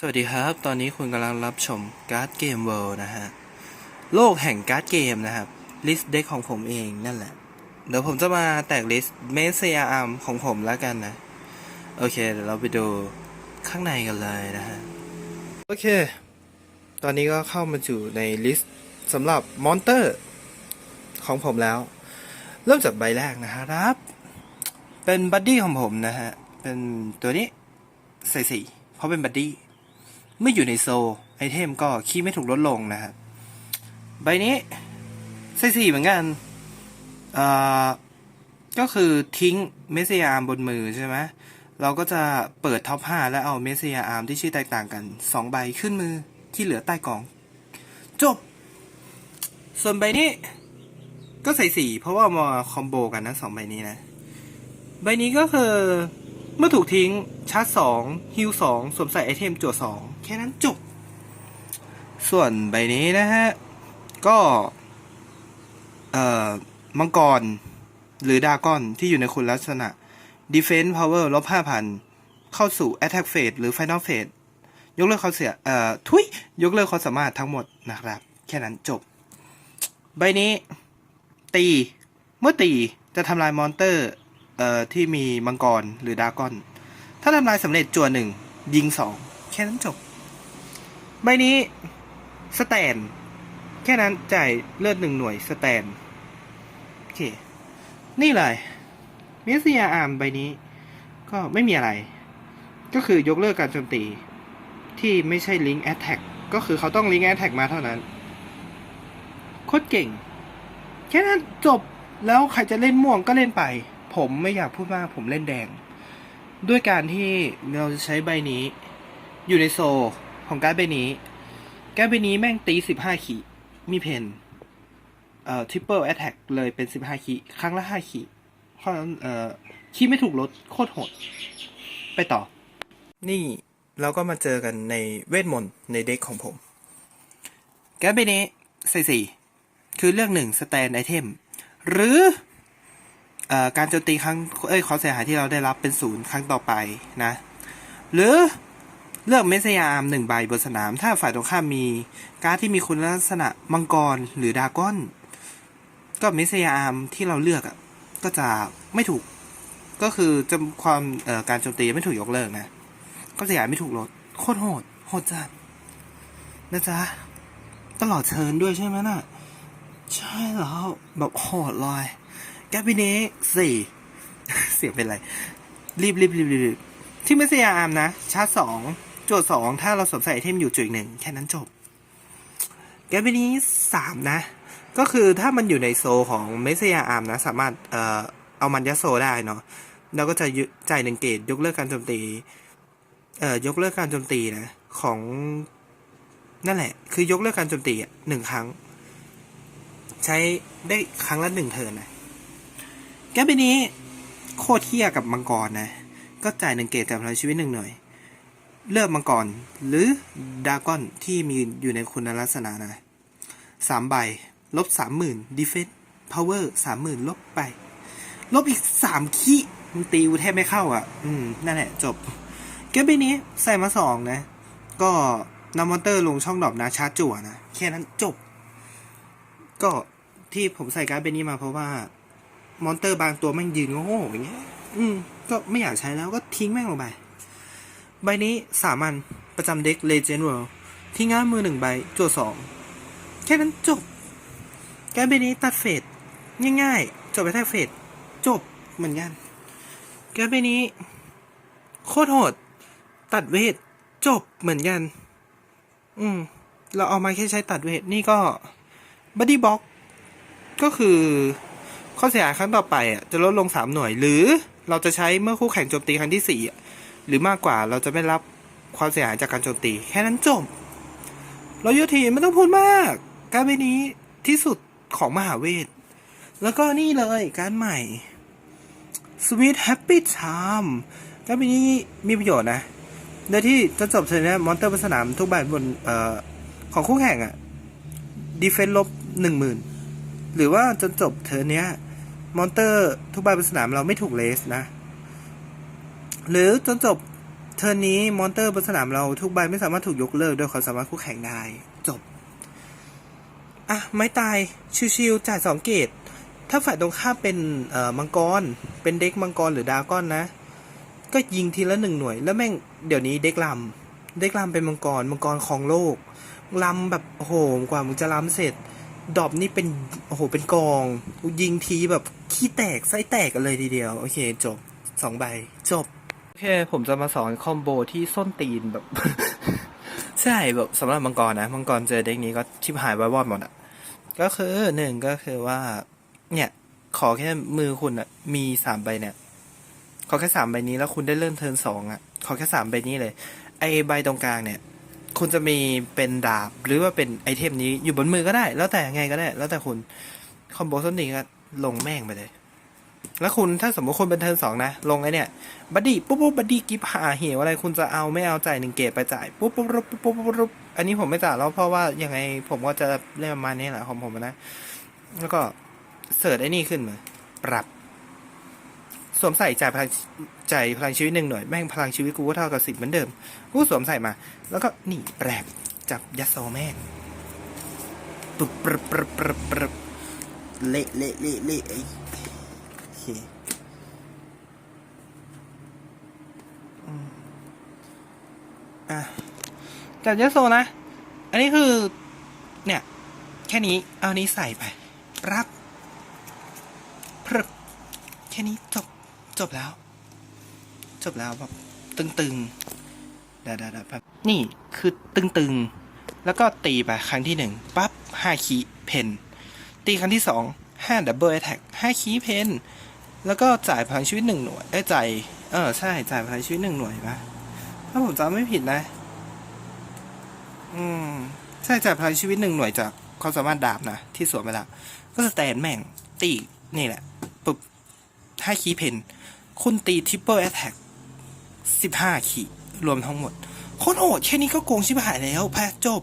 สวัสดีครับ ตอนนี้คุณกำลังรับชมการ์ดเกมเวิลด์นะฮะ โลกแห่งการ์ดเกมนะครับ ลิสต์เด็กของผมเองนั่นแหละ เดี๋ยวผมจะมาแตกลิสต์เมสเซียอาร์มของผมแล้วกันนะ โอเค เดี๋ยวเราไปดูข้างในกันเลยนะฮะ โอเค ตอนนี้ก็เข้ามาอยู่ในลิสต์สำหรับมอนเตอร์ของผมแล้ว เริ่มจากใบแรกนะครับ เป็นบัดดี้ของผมนะฮะ เป็นตัวนี้ใส่สีเพราะเป็นบัดดี้ เมื่ออยู่ในโซไอเทมก็คีย์ไม่ถูกลดลงนะครับ ใบนี้ใส่สี่เหมือนกันอ่าก็คือทิ้งเมสเซียอาร์มบนมือใช่ไหมเราก็จะเปิดท็อป 5 แล้วเอาเมสเซียอาร์มที่ชื่อแตกต่างกัน 2 ใบขึ้นมือที่เหลือใต้กล่อง จบ ส่วนใบนี้ก็ใส่สีเพราะว่ามาคอมโบกันนะสองใบนี้นะ ใบนี้ก็คือ เมื่อถูกทิ้งชาร์จสองฮิวสองสวมใส่ไอเทมจั่วสองแค่นั้นจบ ส่วนใบนี้นะฮะ ก็ เอ่อ มังกร หรือดาก้อนที่อยู่ในคุณลักษณะ Defense Power ลบ5,000เข้าสู่ Attack Phase หรือ Final Phase ยกเลิกเขามเสีย เอ่อ ทุย ยกเลิกความสามารถทั้งหมดนะครับ แค่นั้นจบ ใบนี้ ตี เมื่อตีจะทำลายมอนเตอร์ เอ่อที่มีมังกรหรือดากอน ถ้าทำลายสำเร็จจัวหนึ่งยิงสองแค่นั้นจบ ใบนี้สแตน แค่นั้นจ่ายเลือดหนึ่งหน่วยสแตน โอเค นี่เลยมิสเซียอาร์มใบนี้ ก็ไม่มีอะไร ก็คือยกเลิกการโจมตี ที่ไม่ใช่ลิง k ์แอ t แทกก็คือเขาต้องลิง k ์แอ t แทกมาเท่านั้น โคตรเก่ง แค่นั้นจบแล้วใครจะเล่นม่วงก็เล่นไป ผมไม่อยากพูดมากผมเล่นแดง ด้วยการที่เราจะใช้ใบนี้ อยู่ในโซลของการ์ดใบนี้ การ์ดใบนี้แม่งตีสิบห้าขีมีเพนเอ่อทริปเปิลแอตแทกเลยเป็นสิบห้าขีครั้งละห้าขีดเพราะฉะนั้นเอ่อขีไม่ถูกลดโคตรโหด ไปต่อ นี่เราก็มาเจอกันในเวทมนต์ในเด็กของผม การ์ดใบนี้ใส่สี่คือเลือกหนึ่งสแตนไอเทมหรือ การโจมตีครั้งเอ้ยความเสียหายที่เราได้รับเป็นศูนย์ครั้งต่อไปนะ หรือเลือกเมสยาอาร์มหนึ่งใบบนสนาม ถ้าฝ่ายตรงข้ามมีการ์ดที่มีคุณลักษณะมังกรหรือดาก้อน ก็เมสยาอาร์มที่เราเลือกอะก็จะไม่ถูก ก็คือจำความการโจมตีไม่ถูกยกเลิกนะก็เสียหายไม่ถูกลดโคตรโหดโหดจัดนะจ๊ะตลอดเชิญด้วยใช่ไหมน่ะ ใช่แล้วแบบโหดเลย กปปิเน่สี่เสียงเป็นไร รีบรีบรีบรีบที่ไม่เสียอามนะ ชาร์จสองโจทย์สองถ้าเราสวมใส่ไอเทมอยู่จุดอีกหนึ่งแค่นั้นจบแกปปิเน่สามนะ ก็คือถ้ามันอยู่ในโซของเมสเซียอาร์มนะ สามารถเอ่อเอามันยัดโซได้เนาะแล้วก็จะจ่ายหนึ่งเกตยกเลิกการโจมตีเอ่อยกเลิกการโจมตีนะของนั่นแหละ คือยกเลิกการโจมตีอะหนึ่งครั้ง ใช้ได้ครั้งละหนึ่งเทินนะ แกปนี้ โคตรเที่ยกับมังกรนะ ก็จ่ายหนึ่งเกตแต่พลังชีวิตหนึ่งหน่วย เลือกมังกร หรือดากอนที่มีอยู่ในคุณลักษณะนะสามใบ ลบสามหมื่นดีเฟนส์พาวเวอร์สามหมื่นลบไป ลบอีกสามขีมันตีกูแทบไม่เข้าอะ อืม นั่นแหละ จบแกปใบนี้ใส่มาสองนะ ก็นำมอนเตอร์ลงช่องดอปนะชาร์จจั่วนะ แค่นั้นจบ ก็ที่ผมใส่การ์ดใบนี้มาเพราะว่า มอนเตอร์บางตัวแม่งยืนโง่อย่างเงี้ย อืม ก็ไม่อยากใช้แล้วก็ทิ้งแม่งลงไป ใบนี้สามัญประจำเด็กเลเจนด์เวิลด์ที่ง่ายมือหนึ่งใบจั่วสอง แค่นั้นจบ แกใบนี้ตัดเฟดง่ายๆ จบไปแค่เฟดจบเหมือนกัน แกใบนี้ โคตรโหด ตัดเวทจบเหมือนกัน อืม เราเอามาแค่ใช้ตัดเวทนี่ก็บัดดี้บ็อกก็คือ ข้อเสียหายครั้งต่อไปอะจะลดลงสามหน่วย หรือเราจะใช้เมื่อคู่แข่งโจมตีครั้งที่สี่หรือมากกว่าเราจะไม่รับความเสียหายจากการโจมตี แค่นั้นจบเราโยทีไม่ต้องพูดมาก การใบนี้ที่สุดของมหาเวท แล้วก็นี่เลยการใหม่ Sweet Happy Time การใบนี้มีประโยชน์นะโดยที่จนจบเทอร์นนี้มอนเตอร์บนสนามทุกใบบนเอ่อของคู่แข่งอะดีเฟนลบหนึ่งหมื่นหรือว่าจนจบเทอร์นเนี้ย มอนเตอร์ทุกใบบนสนามเราไม่ถูกเลสนะ หรือจนจบเทิร์นี้มอนเตอร์บนสนามเราทุกใบไม่สามารถถูกยกเลิกโดยความสามารถคู่แข่งได้ จบ อะ ไม่ตาย ชิวๆจ่ายสองเกต ถ้าฝ่ายตรงข้ามเป็นเอ่อมังกร เป็นเด็กมังกรหรือดราก้อนนะ ก็ยิงทีละหนึ่งหน่วย แล้วแม่งเดี๋ยวนี้เด็กลำเด็กลำเป็นมังกร มังกรของโลกลำแบบโอ้โหกว่ามึงจะลำเสร็จ ดอบนี่เป็น โอ้โห เป็นกอง ยิงทีแบบ ขี้แตก ไส้แตกกันเลยทีเดียว โอเค จบสองใบ จบ โอเค ผมจะมาสอนคอมโบที่ส้นตีนแบบ ใช่แบบสำหรับมังกรนะ มังกรเจอเด็กนี้ก็ชิบหายไว้วอดหมดอะ ก็คือหนึ่งก็คือว่า เนี่ย ขอแค่มือคุณอะ มีสามใบเนี่ย ขอแค่สามใบนี้แล้วคุณได้เริ่มเทิร์นสองอะ ขอแค่สามใบนี้เลย ไอใบตรงกลางเนี่ย คุณจะมีเป็นดาบหรือว่าเป็นไอเทมนี้อยู่บนมือก็ได้ แล้วแต่ไงก็ได้ แล้วแต่คุณคอมโบส้นตีก็ลงแม่งไปเลย แล้วคุณถ้าสมมติคุณเป็นเทิร์นสองนะ ลงไอเนี่ยบัดดี้ปุ๊บปุ๊บบัดดี้กิฟหาเหวอะไรคุณจะเอาไม่เอาจ่ายหนึ่งเกตไปจ่ายปุ๊บปุ๊บปุ๊บปุ๊บปุ๊บปุ๊บอันนี้ผมไม่จ่ายแล้วเพราะว่ายังไงผมก็จะเล่นประมาณนี้แหละของผมนะ แล้วก็เสิร์ชไอ้นี่ขึ้นมาปรับ สวมใส่จ่ายพลังจ่ายพลังชีวิตหนึ่งหน่วยแม่งพลังชีวิตกูก็เท่ากับสิบเหมือนเดิมกูสวมใส่มา แล้วก็นี่แปรบจับยัดโซแม่งปุ๊บปรับปรับปรับปรับเละเละเละเละไอ้โอเคอะจับยาโซนะ อันนี้คือ เนี่ย แค่นี้เอานี้ใส่ไปรับพรึบแค่นี้จบ จบแล้ว จบแล้วแบบตึงๆด้ได้ได้แบบนี่คือตึงๆ แล้วก็ตีไปครั้งที่หนึ่งปั๊บห้าคีเพนตีครั้งที่สองห้าดับเบิลแอทแทกห้าคีเพนแล้วก็จ่ายพลังชีวิตหนึ่งหน่วยเอ้จ่ายเออใช่จ่ายพลังชีวิตหนึ่งหน่วยปะถ้าผมจำไม่ผิดนะ อืมใช่จ่ายพลังชีวิตหนึ่งหน่วยจากความสามารถดาบนะที่สวมไปแล้วก็สแตนแม่งตีนี่แหละปุ๊บ ห้าคีย์เพนคุณตีทริปเปิลแอตแทกสิบห้าขีรวมทั้งหมดโคตรโหดแค่นี้ก็โกงชิบหายแล้วแพ้จบ